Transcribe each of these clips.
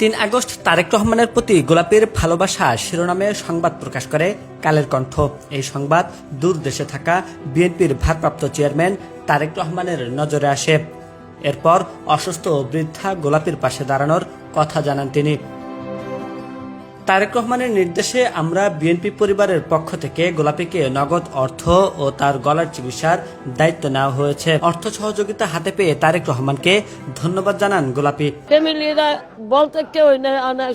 তিন আগস্ট তারেক রহমানের প্রতি গোলাপের ভালোবাসা শিরোনামে সংবাদ প্রকাশ করে কালের কণ্ঠ। এই সংবাদ দূর দেশে থাকা বিএনপির ভারপ্রাপ্ত চেয়ারম্যান তারেক রহমানের নজরে আসে। এরপর অসুস্থ বৃদ্ধা গোলাপের পাশে দাঁড়ানোর কথা জানান তিনি। তারেক রহমানের নির্দেশে আমরা বিএনপি পরিবারের পক্ষ থেকে গোলাপীকে নগদ অর্থ ও তার গলার চিকিৎসার দায়িত্ব নেওয়া হয়েছে। অর্থ সহযোগিতা হাতে পেয়ে তারেক রহমানকে ধন্যবাদ জানান গোলাপী। ফ্যামিলিরা বলতে কেউ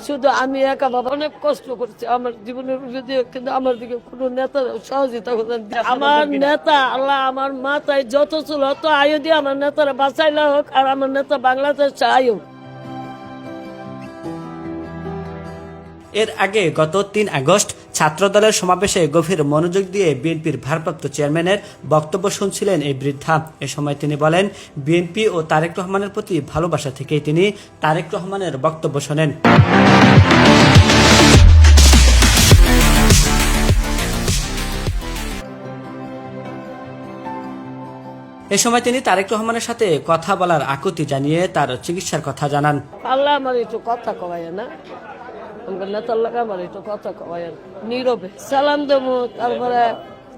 শুধু আমি একা বাবা অনেক কষ্ট করছি। আমার জীবনের যদিও কিন্তু আমার দিকে কোনো নেতা সহযোগিতা করতেন আমার নেতা আল্লাহ আমার মাথায় যত ছিল অত আয়ু দিয়ে আমার নেতারা বাঁচাইলা হোক আর আমার নেতা বাংলাদেশ আয়ু এর আগে গত তিন আগস্ট ছাত্রদলের সমাবেশে গভীর মনোযোগ দিয়ে বিএনপির ভারপ্রাপ্ত চেয়ারম্যানের বক্তব্য শুনছিলেন এই বৃদ্ধা। এ সময় তিনি বলেন, বিএনপি ও তারেক রহমানের প্রতি ভালোবাসা থেকেই তিনি তারেক রহমানের বক্তব্য শোনেন। এ সময় তিনি তারেক রহমানের সাথে কথা বলার আকুতি জানিয়ে তার চিকিৎসার কথা জানান। আল্লাহ আমার একটু কথা কবায় না। নেতার লাগে আমার একটু কথা কয় নীরবে সালাম দেবো, তারপরে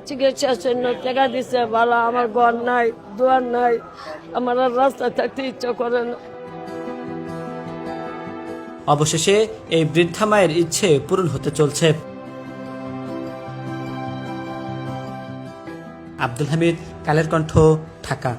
চিকিৎসার জন্য টাকা দিছে ভালো আমার ঘর নাই, দুয়ার নাই, আমার আর রাস্তায় থাকতে ইচ্ছা করে না। অবশেষে এই বৃদ্ধা মায়ের ইচ্ছে পূরণ হতে চলছে। আব্দুল হামিদ, কালের কণ্ঠ, ঢাকা।